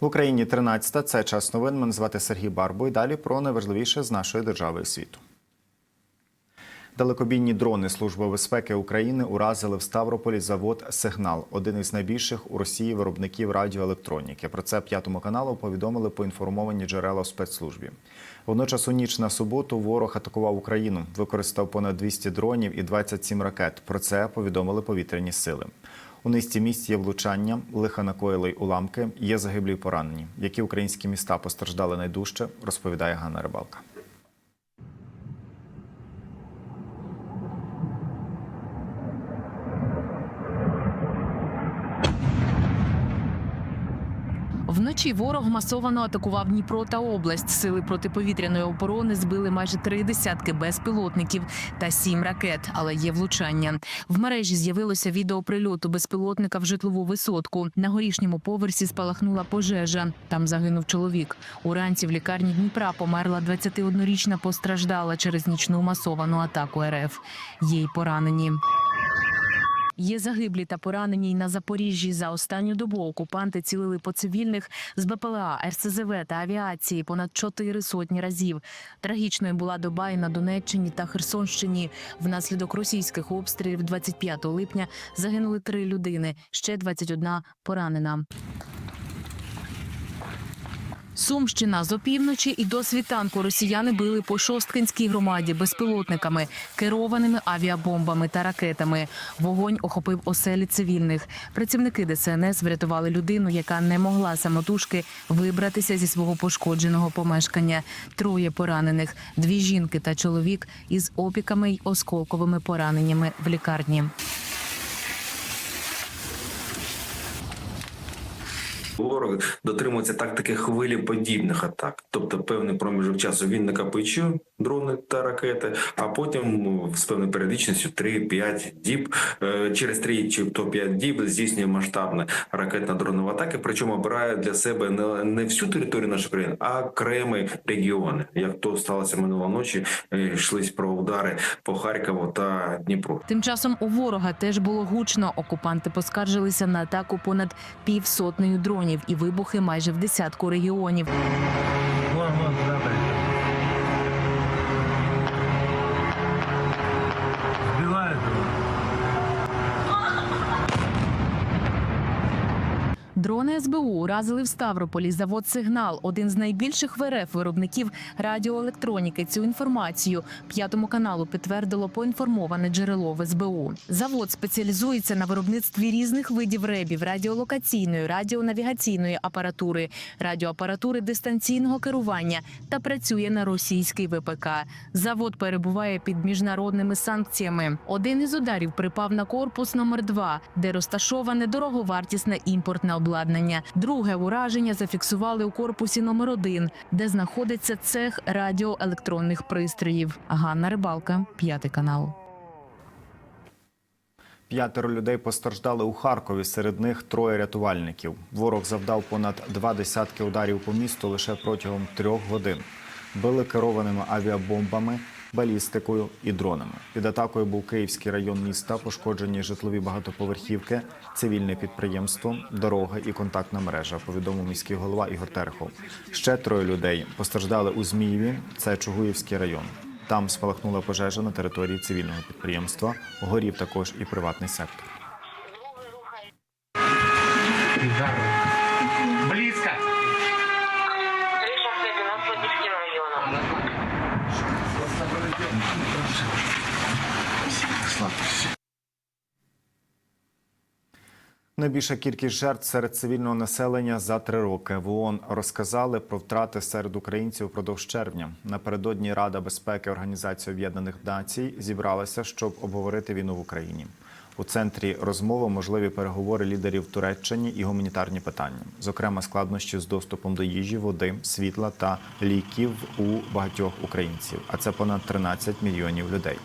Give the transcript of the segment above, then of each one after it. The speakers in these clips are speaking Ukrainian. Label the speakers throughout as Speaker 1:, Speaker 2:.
Speaker 1: В Україні 13-та. Це час новин. Мене звати Сергій Барбо. І далі про найважливіше з нашої держави і світу. Далекобійні дрони Служби безпеки України уразили в Ставрополі завод Сигнал, один із найбільших у Росії виробників радіоелектроніки. Про це п'ятому каналу повідомили поінформовані джерела в спецслужбі. Водночас у ніч на суботу ворог атакував Україну, використав понад 200 дронів і 27 ракет. Про це повідомили повітряні сили. У низці місць є влучання, лиха накоїли уламки, є загиблі й поранені. Які українські міста постраждали найдужче, розповідає Ганна Рибалка.
Speaker 2: Вночі ворог масовано атакував Дніпро та область. Сили протиповітряної оборони збили майже три десятки безпілотників та сім ракет, але є влучання. В мережі з'явилося відео прильоту безпілотника в житлову висотку. На горішньому поверсі спалахнула пожежа. Там загинув чоловік. Уранці в лікарні Дніпра померла 21-річна постраждала через нічну масовану атаку РФ. Є й поранені. Є загиблі та поранені й на Запоріжжі. За останню добу окупанти цілили по цивільних з БПЛА, РСЗВ та авіації понад чотири сотні разів. Трагічною була доба і на Донеччині та Херсонщині. Внаслідок російських обстрілів 25 липня загинули три людини, ще 21 поранена. Сумщина з опівночі і до світанку росіяни били по Шосткинській громаді безпілотниками, керованими авіабомбами та ракетами. Вогонь охопив оселі цивільних. Працівники ДСНС врятували людину, яка не могла самотужки вибратися зі свого пошкодженого помешкання. Троє поранених, дві жінки та чоловік із опіками й осколковими пораненнями в лікарні.
Speaker 3: Ворог дотримується тактики хвилі подібних атак, тобто певний проміжок часу він накопичує дрони та ракети, а потім з певною періодичністю 3-5 діб е, через 3 чи то 5 діб здійснює масштабні ракетно-дронові атаки. Причому обирає для себе не, не всю територію нашої країни, а окремі регіони. Як то сталося минулої ночі, е, йшлись про удари по Харкову та Дніпру.
Speaker 2: Тим часом у ворога теж було гучно. Окупанти поскаржилися на атаку понад півсотнею дронів і вибухи майже в десятку регіонів.
Speaker 4: Вон, вон,
Speaker 2: Дрони СБУ уразили в Ставрополі завод Сигнал, один з найбільших в РФ виробників радіоелектроніки. Цю інформацію п'ятому каналу підтвердило поінформоване джерело в СБУ. Завод спеціалізується на виробництві різних видів ребів, радіолокаційної, радіонавігаційної апаратури, радіоапаратури дистанційного керування та працює на російський ВПК. Завод перебуває під міжнародними санкціями. Один із ударів припав на корпус номер 2 де розташоване дороговартісне імпортне обладнання. Друге ураження зафіксували у корпусі номер 1 де знаходиться цех радіоелектронних пристроїв. Ганна Рибалка, п'ятий канал.
Speaker 1: П'ятеро людей постраждали у Харкові. Серед них троє рятувальників. Ворог завдав понад два десятки ударів по місту лише протягом трьох годин. Били керованими авіабомбами, балістикою і дронами. Під атакою був Київський район міста, пошкоджені житлові багатоповерхівки, цивільне підприємство, дороги і контактна мережа. Повідомив міський голова Ігор Терехов. Ще троє людей постраждали у Змієві. Це Чугуївський район. Там спалахнула пожежа на території цивільного підприємства. Горів також і приватний сектор. Найбільша кількість жертв серед цивільного населення за три роки. В ООН розказали про втрати серед українців впродовж червня. Напередодні Рада безпеки Організації Об'єднаних Націй зібралася, щоб обговорити війну в Україні. У центрі розмови можливі переговори лідерів Туреччині і гуманітарні питання, зокрема складнощі з доступом до їжі, води, світла та ліків у багатьох українців. А це понад 13 мільйонів людей.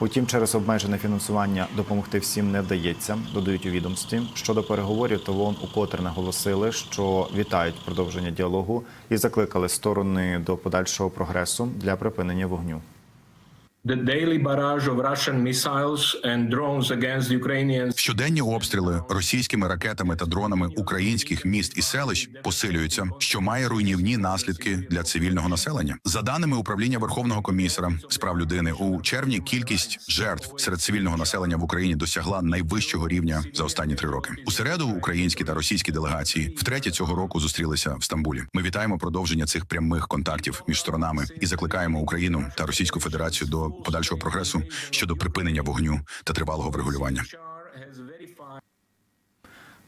Speaker 1: Утім, через обмежене фінансування допомогти всім не вдається, додають у відомстві. Щодо переговорів, то ВОН укотре наголосили, що вітають продовження діалогу і закликали сторони до подальшого прогресу для припинення вогню.
Speaker 5: The daily barrage of Russian missiles
Speaker 6: Щоденні обстріли російськими ракетами та дронами українських міст і селищ посилюються, що має руйнівні наслідки для цивільного населення. За даними управління Верховного комісара з прав людини, у червні кількість жертв серед цивільного населення в Україні досягла найвищого рівня за останні три роки. У середу українські та російські делегації втретє цього року зустрілися в Стамбулі. Ми вітаємо продовження цих прямих контактів між сторонами і закликаємо Україну та Російську Федерацію до подальшого прогресу щодо припинення вогню та тривалого врегулювання.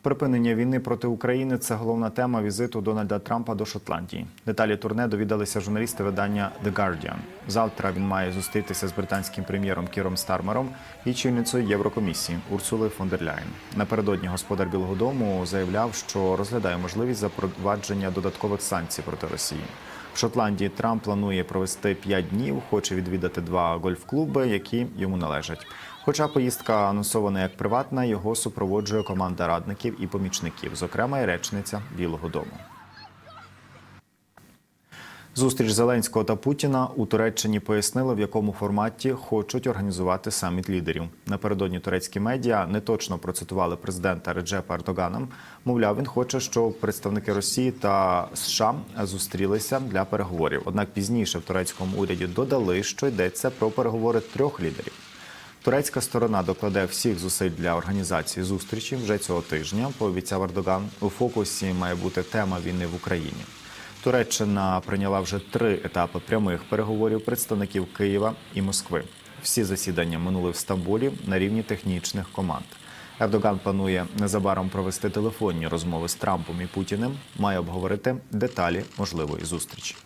Speaker 1: Припинення війни проти України це головна тема візиту Дональда Трампа до Шотландії. Деталі турне довідалися журналісти видання The Guardian. Завтра він має зустрітися з британським прем'єром Кіром Стармером і чільницею Єврокомісії Урсулою фон дер Ляєн. Напередодні господар Білого Дому заявляв, що розглядає можливість запровадження додаткових санкцій проти Росії. В Шотландії Трамп планує провести п'ять днів, хоче відвідати два гольф-клуби, які йому належать. Хоча поїздка анонсована як приватна, його супроводжує команда радників і помічників, зокрема і речниця Білого Дому. Зустріч Зеленського та Путіна у Туреччині пояснили, в якому форматі хочуть організувати саміт лідерів. Напередодні турецькі медіа неточно процитували президента Реджепа Ердогана. Мовляв, він хоче, щоб представники Росії та США зустрілися для переговорів. Однак пізніше в турецькому уряді додали, що йдеться про переговори трьох лідерів. Турецька сторона докладе всіх зусиль для організації зустрічі вже цього тижня. Пообіцяв Ердоган. У фокусі має бути тема війни в Україні. Туреччина прийняла вже три етапи прямих переговорів представників Києва і Москви. Всі засідання минули в Стамбулі на рівні технічних команд. Ердоган планує незабаром провести телефонні розмови з Трампом і Путіним. Має обговорити деталі можливої зустрічі.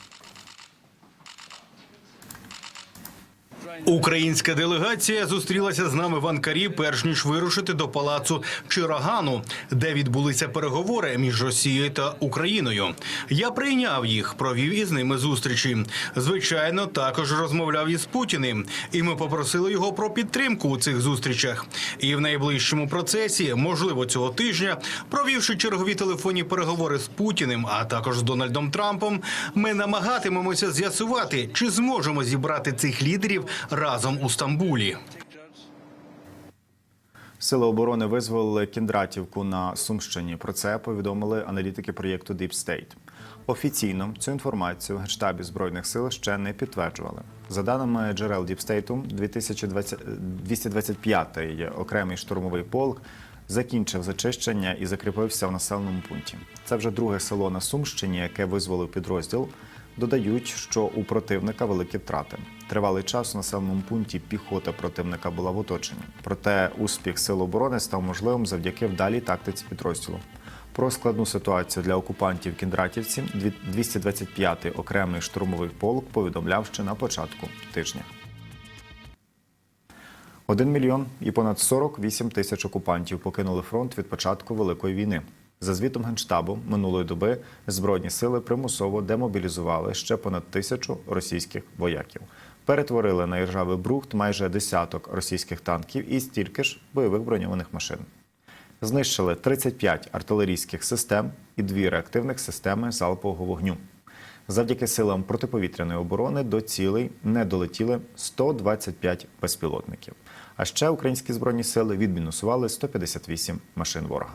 Speaker 7: Українська делегація зустрілася з нами в Анкарі, перш ніж вирушити до палацу Чирагану, де відбулися переговори між Росією та Україною. Я прийняв їх, провів із ними зустрічі. Звичайно, також розмовляв із Путіним, і ми попросили його про підтримку у цих зустрічах. І в найближчому процесі, можливо, цього тижня, провівши чергові телефонні переговори з Путіним, а також з Дональдом Трампом, ми намагатимемося з'ясувати, чи зможемо зібрати цих лідерів разом у Стамбулі.
Speaker 1: Сили оборони визволили Кіндратівку на Сумщині. Про це повідомили аналітики проєкту Deep State. Офіційно цю інформацію в генштабі збройних сил ще не підтверджували. За даними джерел 2020 225-й окремий штурмовий полк закінчив зачищення і закріпився в населеному пункті. Це вже друге село на Сумщині, яке визволив підрозділ. Додають, що у противника великі втрати. Тривалий час у населеному пункті піхота противника була в оточенні. Проте успіх сил оборони став можливим завдяки вдалій тактиці підрозділу. Про складну ситуацію для окупантів Кіндратівці 225-й окремий штурмовий полк повідомляв ще на початку тижня. 1 мільйон і понад 48 тисяч окупантів покинули фронт від початку Великої війни. За звітом Генштабу минулої доби збройні сили примусово демобілізували ще понад тисячу російських вояків. Перетворили на іржавий брухт майже десяток російських танків і стільки ж бойових броньованих машин. Знищили 35 артилерійських систем і дві реактивних системи залпового вогню. Завдяки силам протиповітряної оборони до цілей не долетіли 125 безпілотників. А ще українські збройні сили відмінусували 158 машин ворога.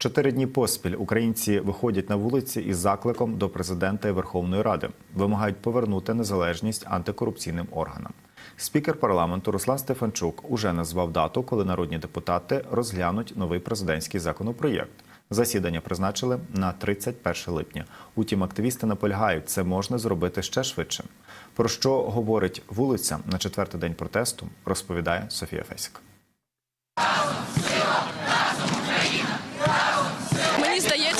Speaker 1: Чотири дні поспіль українці виходять на вулиці із закликом до президента і Верховної Ради. Вимагають повернути незалежність антикорупційним органам. Спікер парламенту Руслан Стефанчук уже назвав дату, коли народні депутати розглянуть новий президентський законопроєкт. Засідання призначили на 31 липня. Утім, активісти наполягають, це можна зробити ще швидше. Про що говорить вулиця на четвертий день протесту, розповідає Софія Фесік.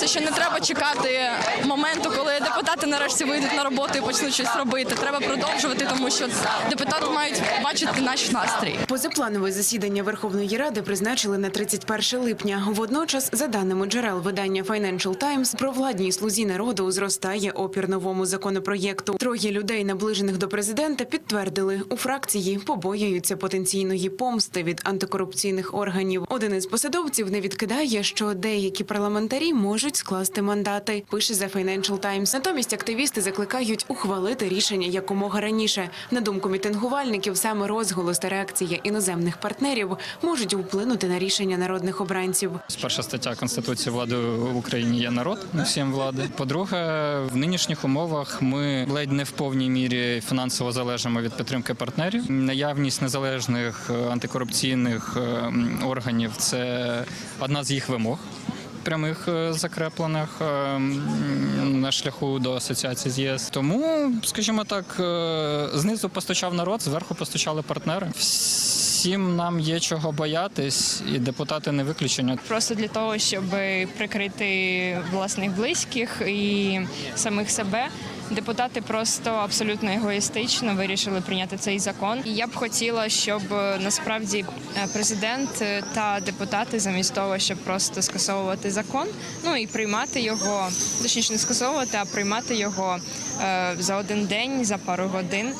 Speaker 8: Що не треба чекати моменту, коли депутати нарешті вийдуть на роботу і почнуть щось робити. Треба продовжувати, тому що депутати мають бачити наш настрій.
Speaker 9: Позапланове засідання Верховної Ради призначили на 31 липня. Водночас, за даними джерел видання Financial Times, провладній слузі народу зростає опір новому законопроєкту. Троє людей, наближених до президента, підтвердили у фракції побоюються потенційної помсти від антикорупційних органів. Один із посадовців не відкидає, що деякі парламентарі можуть скласти мандати. Пише за Financial Times. Натомість активісти закликають ухвалити рішення якомога раніше. На думку мітингувальників, саме розголос та реакція іноземних партнерів можуть вплинути на рішення народних обранців.
Speaker 10: Перша стаття Конституції влади в Україні є народ, не всім влади. По-друге, в нинішніх умовах ми ледь не в повній мірі фінансово залежимо від підтримки партнерів. Наявність незалежних антикорупційних е, органів це одна з їх вимог. Прямих е, закреплених е, на шляху до асоціації з ЄС. Тому, скажімо так, е, знизу постачав народ, зверху постачали партнери. Всім нам є чого боятись, і депутати не виключення.
Speaker 8: Просто для того, щоб прикрити власних близьких і самих себе. Депутати просто абсолютно егоїстично вирішили прийняти цей закон. І я б хотіла, щоб е, насправді е, президент е, та депутати, замість того, щоб просто скасовувати закон, ну і приймати його, точніше не скасовувати, а приймати його за один день, за пару годин,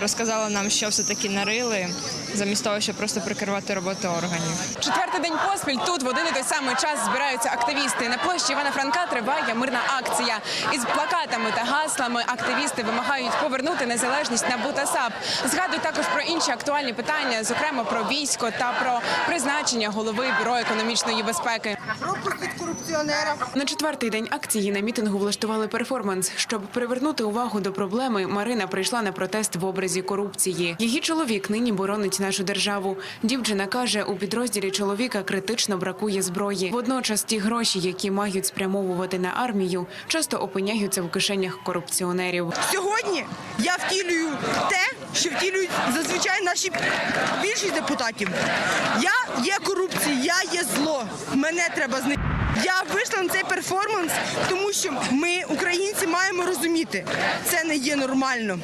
Speaker 8: розказали нам, що все таки нарили, замість того, щоб просто прикривати роботу органів.
Speaker 9: Четвертий день поспіль тут в один і той самий час збираються активісти. На площі Івана Франка триває мирна акція. Із плакатами та гаслами активісти вимагають повернути незалежність на БУ та САП. Згадують також про інші актуальні питання, зокрема про військо та про призначення голови бюро економічної безпеки.
Speaker 11: Пропустіть корупціонера.
Speaker 9: На четвертий день акції на мітингу влаштували перформанс. Щоб привернути увагу до проблеми, Марина прийшла на протест в образі корупції. Її чоловік нині боронить нашу державу. Дівчина каже, у підрозділі чоловіка критично бракує зброї. Водночас ті гроші, які мають спрямовувати на армію, часто опиняються в кишенях корупціонерів.
Speaker 11: Сьогодні я втілюю те, що втілюють зазвичай наші більшість депутатів. Я є корупція, я є зло. Мене треба знищити. Я вийшла на цей перформанс, тому що ми, українці, маємо розуміти, це не є нормально.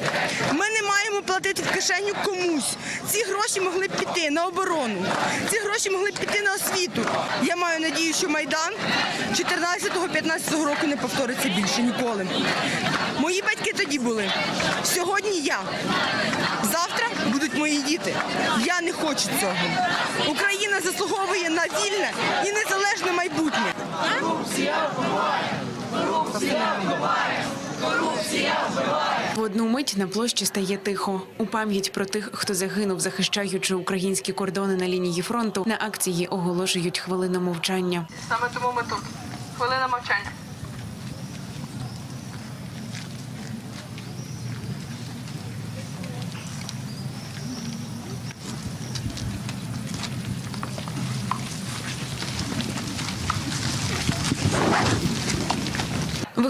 Speaker 11: Ми не маємо платити в кишеню комусь. Ці гроші могли б піти на оборону. Ці гроші могли б піти на освіту. Я маю надію, що Майдан 14-15 року не повториться більше ніколи. Мої батьки тоді були. Сьогодні я. Завтра будуть мої діти. Я не хочу цього. Україна заслуговує на вільне і незалежне майбутнє. Корупція вбиває.
Speaker 9: В одну мить на площі стає тихо. У пам'ять про тих, хто загинув, захищаючи українські кордони на лінії фронту, на акції оголошують хвилину мовчання.
Speaker 8: Саме тому ми тут. Хвилина мовчання.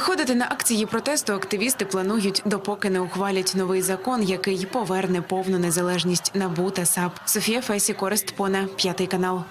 Speaker 9: Виходити на акції протесту активісти планують, допоки не ухвалять новий закон, який поверне повну незалежність НАБУ та САП. Софія Фесі, Корест Пона, п'ятий канал.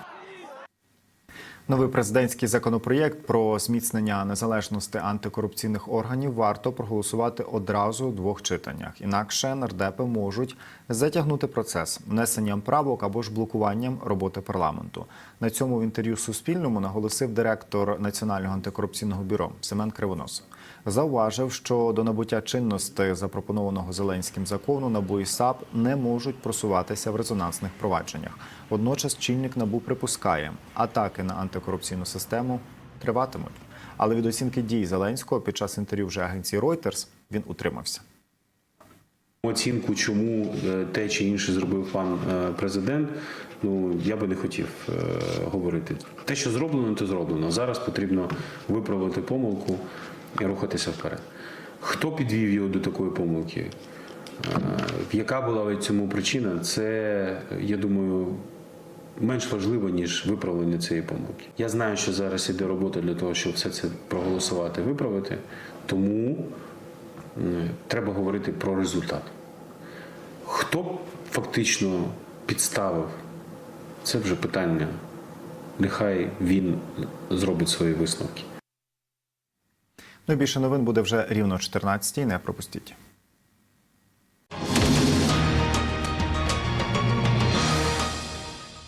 Speaker 1: Новий президентський законопроєкт про зміцнення незалежності антикорупційних органів варто проголосувати одразу у двох читаннях. Інакше нардепи можуть затягнути процес внесенням правок або ж блокуванням роботи парламенту. На цьому в інтерв'ю Суспільному наголосив директор Національного антикорупційного бюро Семен Кривонос. Зауважив, що до набуття чинності запропонованого Зеленським закону НАБУ і САП не можуть просуватися в резонансних провадженнях. Водночас чільник НАБУ припускає, атаки на антикорупційну систему триватимуть. Але від оцінки дій Зеленського під час інтерв'ю вже агенції Reuters він утримався.
Speaker 12: Оцінку, чому е, те чи інше зробив пан е, президент, ну я би не хотів е, говорити. Те, що зроблено, то зроблено. Зараз потрібно виправити помилку і рухатися вперед. Хто підвів його до такої помилки? Е, Яка була цьому причина? Це, я думаю, менш важливо, ніж виправлення цієї помилки. Я знаю, що зараз іде робота для того, щоб все це проголосувати, виправити. Тому е, треба говорити про результат. Хто фактично підставив, це вже питання. Нехай він зробить свої висновки.
Speaker 1: Ну і більше новин буде вже рівно о 14-й. Не пропустіть.